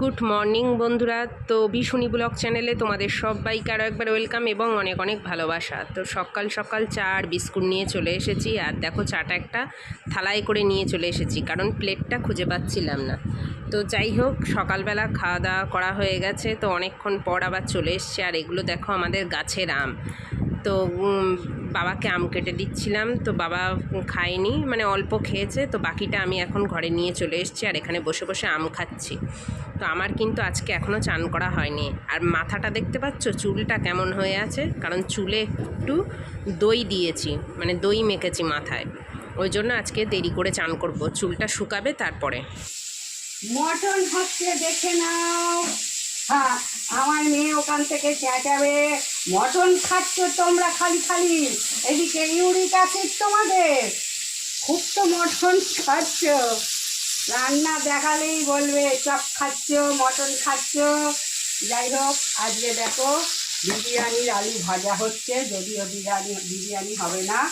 Good morning বন্ধুরা। তো বিশুনি blog চ্যানেলে তোমাদের সবাইকে আরও একবার ওয়েলকাম এবং অনেক অনেক ভালোবাসা। তো সকাল সকাল চা আর বিস্কুট নিয়ে চলে এসেছি আর দেখো চাটা একটা থালায় করে নিয়ে চলে এসেছি কারণ প্লেটটা খুঁজে পাচ্ছিলাম না। তো যাই হোক, সকালবেলা খাওয়া দাওয়া করা হয়ে গেছে। তো অনেকক্ষণ পর আবার চলে এসছে আর এগুলো দেখো আমাদের গাছের আম। তো বাবাকে আম কেটে দিচ্ছিলাম, তো বাবা খায়নি মানে অল্প খেয়েছে, তো বাকিটা আমি এখন ঘরে নিয়ে চলে এসেছি আর এখানে বসে বসে আম খাচ্ছি। তো আমার কিন্তু আজকে এখনও চান করা হয়নি। আর মাথাটা দেখতে পাচ্ছ? চুলটা কেমন হয়ে আছে? কারণ চুলে একটু দই দিয়েছি মানে দই মেখেছি মাথায়। ওই জন্য আজকে দেরি করে চান করব। চুলটা শুকাবে তারপরে। মটন হচ্ছে দেখে নাও। হ্যাঁ আমার মেয়ে ওখান থেকে চেঁচাবে। মটন খাচ্ছ তোমরা খালি খালি। এদিকে ইউরিক অ্যাসিড তোমাদের। খুব তো মটন খাচ্ছ। রান্না দেখালেই বলবে, চপ খাচ্ছ, মটন খাচ্ছ। যাই হোক, আজকে দেখো, বিরিয়ানির আলু ভাজা হচ্ছে। যদিও বিরিয়ানি বিরিয়ানি হবে না।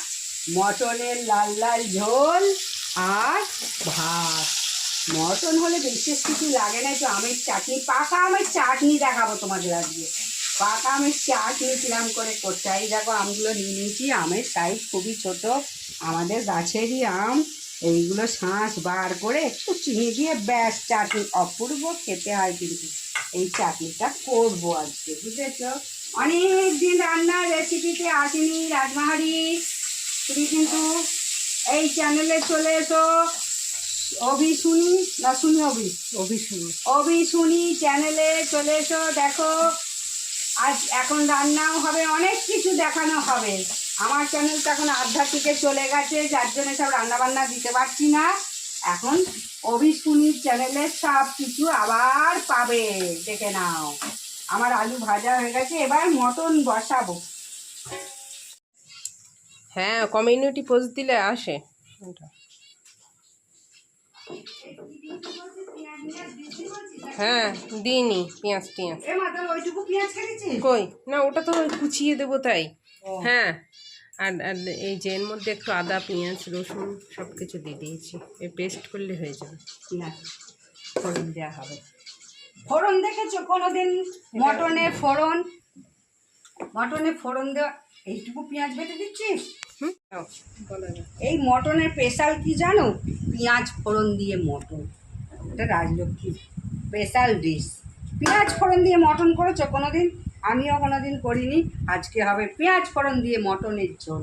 মটনের লাল লাল ঝোল আর ভাত। মটন হলে বিশেষ কিছু লাগে না, একটু আমের চাটনি, পাকা আমের চাটনি দেখাবো তোমাদের আজকে। পাকা আমের চাটনি কিরাম করে করতে হয়। দেখো, আমগুলো নিয়ে নিয়েছি, আমের সাইজ খুবই ছোট। আমাদের গাছেরই আম, এইগুলো শাঁস বার করে একটু চিনি দিয়ে ব্যাস, চাটনি অপূর্ব খেতে হয় কিন্তু। এই চাটনিটা করব আজকে, বুঝেছ? অনেক দিন রান্নার রেসিপিতে আসেনি রাজমাহারি তুমি কিন্তু এই চ্যানেলে চলে এসো। অভি শুনি না শুনি অভি? অভি শুনি অভি শুনি চ্যানেলে চলে এসো দেখো। আজ এখন রান্নাও হবে অনেক কিছু দেখানো হবে। আমার চ্যানেলটা এখন আধ্যাত্মিকে চলে গেছে যার জন্য সব রান্না বান্না দিতে পারছি না। এখন অভি শুনির চ্যানেলে সব কিছু আবার পাবে দেখে নাও। আমার আলু ভাজা হয়ে গেছে এবার মটন বসাবো। হ্যাঁ কমিউনিটি পোস্ট দিলে আসে। ওটা। হ্যাঁ দিইনি পেঁয়াজ টিয়াজ কই? না ওটা তো কুচিয়ে দেবো তাই। হ্যাঁ আর আর এই যে এর মধ্যে একটু আদা পেঁয়াজ রসুন সব কিছু দিয়ে দিয়েছি। এই পেস্ট করলে হয়ে যাবে। না ফোড়ন দেওয়া হবে। ফোড়ন দেখেছ? কোনোদিন মটনে ফোড়ন? মটনে ফোড়ন দেওয়া এইটুকু পেঁয়াজ বেটে দিচ্ছিস। এই মটনের স্পেশাল কি জানো? পেঁয়াজ ফোড়ন দিয়ে মটন। এটা রাজলক্ষ্মী স্পেশাল ডিশ। পেঁয়াজ ফোড়ন দিয়ে মটন করেছ কোনোদিন? আমিও কোনোদিন করিনি। আজকে হবে পেঁয়াজ ফোড়ন দিয়ে মটনের ঝোল।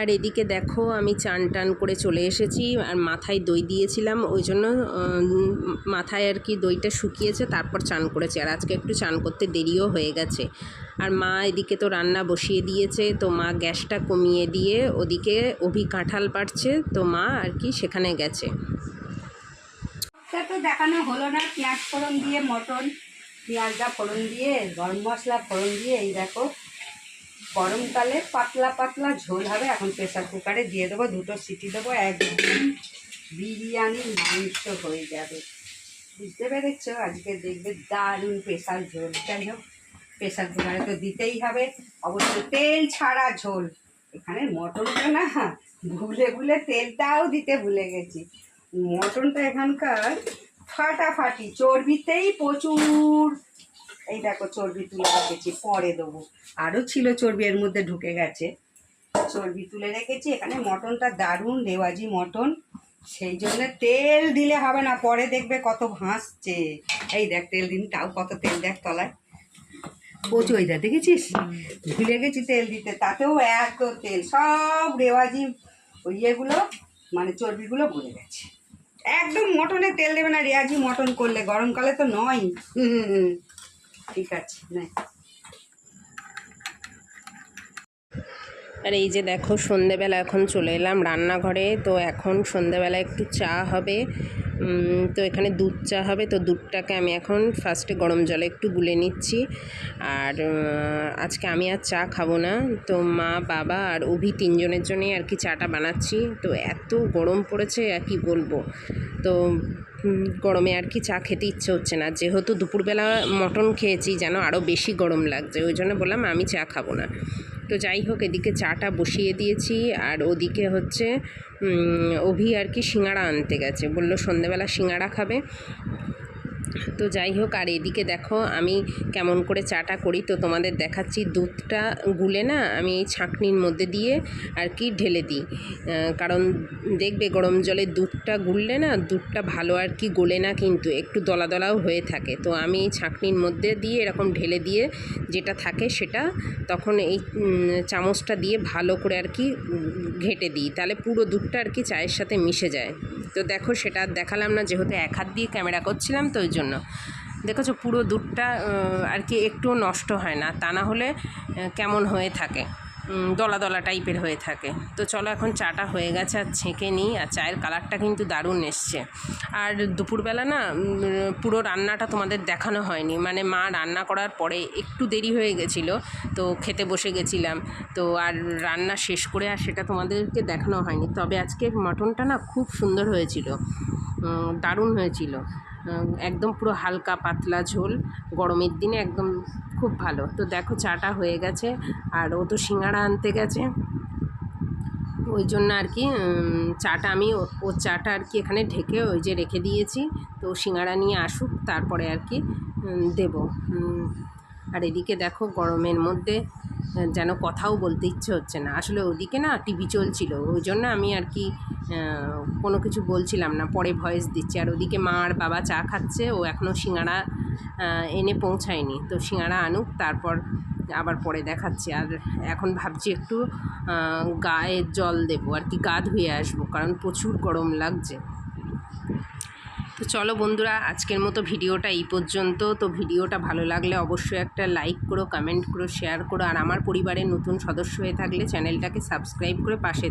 আর এদিকে দেখো, আমি চান টান করে চলে এসেছি আর মাথায় দই দিয়েছিলাম, ওই জন্য মাথায় আর কি দইটা শুকিয়েছে, তারপর চান করেছে। আর আজকে একটু চান করতে দেরিও হয়ে গেছে। আর মা এদিকে তো রান্না বসিয়ে দিয়েছে, তো মা গ্যাসটা কমিয়ে দিয়ে ওদিকে অভি কাঁঠাল পাড়ছে, তো মা আর কি সেখানে গেছে। তা দেখানো হলো না, পেঁয়াজ ফোড়ন দিয়ে, মটন, পেঁয়াজটা ফোড়ন দিয়ে, গরম মশলা ফোড়ন দিয়ে, এই দেখো। গরমকালে পাতলা পাতলা ঝোল হবে। এখন প্রেশার কুকারে দিয়ে দেবো, দুটো সিটি দেবো একদম বিরিয়ানির মাংস হয়ে যাবে। বুঝতে পেরেছ? আজকে দেখবে দারুণ প্রেশার ঝোল। যাই হোক প্রেসার কুকারে তো দিতেই হবে। অবশ্য তেল ছাড়া ঝোল। এখানে মটনটা না, ভুলে ভুলে তেলটাও দিতে ভুলে গেছি। মটনটা এখানকার ফাটাফাটি, চর্বিতেই প্রচুর। এই দেখো চর্বি তুলে রেখেছি পরে দেবো। আরও ছিল চর্বি এর মধ্যে ঢুকে গেছে। চর্বি তুলে রেখেছি এখানে মটনটা দারুণ রেওয়াজি মটন। সেই জন্য তেল দিলে হবে না পরে দেখবে কত ভাসছে। এই দেখ তেল দিন তাও কত তেল দেখ তলায়। প্রচুর দেখ দেখেছিস? ভুলে গেছি তেল দিতে তাতেও এত তেল সব রেওয়াজি ওই ইয়েগুলো মানে চর্বিগুলো ভরে গেছে। একদম মটনে তেল দেবে না রেয়াজি মটন করলে গরমকালে তো নয়। হুম হুম হুম। ঠিক আছে না আর এই যে দেখো, সন্ধেবেলা এখন চলে এলাম রান্নাঘরে, তো এখন সন্ধেবেলা একটু চা হবে। তো এখানে দুধ চা হবে, তো দুধটাকে আমি এখন ফার্স্টে গরম জলে একটু গুলে নিচ্ছি। আর আজকে আমি আর চা খাব না, তো মা, বাবা আর অভি তিনজনের জন্যই আর কি চাটা বানাচ্ছি। তো এত গরম পড়েছে, আর কি বলব? তো গরমে আর কি চা খেতে ইচ্ছে হচ্ছে না। যেহেতু দুপুরবেলা মটন খেয়েছি, যেন আরও বেশি গরম লাগছে, ওই জন্য বললাম আমি চা খাব না। তো যাই হোক, এদিকে চাটা বসিয়ে দিয়েছি, আর ওদিকে হচ্ছে অভি আর কি সিঙাড়া আনতে গেছে। বলল সন্ধেবেলা সিঙাড়া খাবে। তো যাই হোক, আর এদিকে দেখো, আমি কেমন করে চাটা করি, তো তোমাদের দেখাচ্ছি। দুধটা গুলে না, আমি এই ছাঁকনির মধ্যে দিয়ে আর কি ঢেলে দিই। কারণ দেখবে গরম জলে দুধটা গুললে না, দুধটা ভালো আর কি গোলে না, কিন্তু একটু দলা দলাও হয়ে থাকে। তো আমি এই ছাঁকনির মধ্যে দিয়ে এরকম ঢেলে দিয়ে যেটা থাকে সেটা তখন এই চামচটা দিয়ে ভালো করে আর কি ঘেঁটে দিই। তাহলে পুরো দুধটা আর কি চায়ের সাথে মিশে যায়। তো দেখো, সেটা দেখালাম না, যেহেতু এক হাত দিয়ে ক্যামেরা করছিলাম, তো ওই জন্য দেখেছ, পুরো দুধটা আর কি একটুও নষ্ট হয় না। তা না হলে কেমন হয়ে থাকে? দলা দলা টাইপের হয়ে থাকে। তো চলো, এখন চাটা হয়ে গেছে, আর ছেঁকে নিই। আর চায়ের কালারটা কিন্তু দারুণ এসছে। আর দুপুরবেলা না পুরো রান্নাটা তোমাদের দেখানো হয়নি। মানে মা রান্না করার পরে একটু দেরি হয়ে গেছিল, তো খেতে বসে গেছিলাম। তো আর রান্না শেষ করে আর সেটা তোমাদেরকে দেখানো হয়নি। তবে আজকে মটনটা না খুব সুন্দর হয়েছিল। দারুণ হয়েছিল। একদম পুরো হালকা পাতলা ঝোল। গরমের দিনে একদম খুব ভালো। তো দেখো চাটা হয়ে গেছে, আর ও তো সিঙ্গাড়া আনতে গেছে। ওই জন্য আর কি চাটা আমি ও- ওর চাটা আর কি এখানে ঢেকে ওই যে রেখে দিয়েছি। তো সিঙ্গাড়া নিয়ে আসুক, তারপরে আর কি দেব। আর এদিকে দেখো গরমের মধ্যে যেন কথাও বলতে ইচ্ছে হচ্ছে না। আসলে ওদিকে না টিভি চলছিল, ওই জন্য আমি আর কি কোনো কিছু বলছিলাম না। পরে ভয়েস দিচ্ছি। আর ওদিকে মা আর বাবা চা খাচ্ছে, ও এখনও সিঙ্গাড়া এনে পৌঁছায়নি। তো সিঙ্গাড়া আনুক, তারপর আবার পরে দেখাচ্ছি। আর এখন ভাবছি একটু গায়ে জল দেবো। আর কি গা ধুয়ে আসব, কারণ প্রচুর গরম লাগছে। তো চলো বন্ধুরা, আজকের মতো ভিডিওটা এই পর্যন্ত। তো ভিডিওটা ভালো লাগলে অবশ্যই একটা লাইক করো কমেন্ট করো শেয়ার করো। আর আমার পরিবারের নতুন সদস্য হয়ে থাকলে চ্যানেলটাকে সাবস্ক্রাইব করে পাশে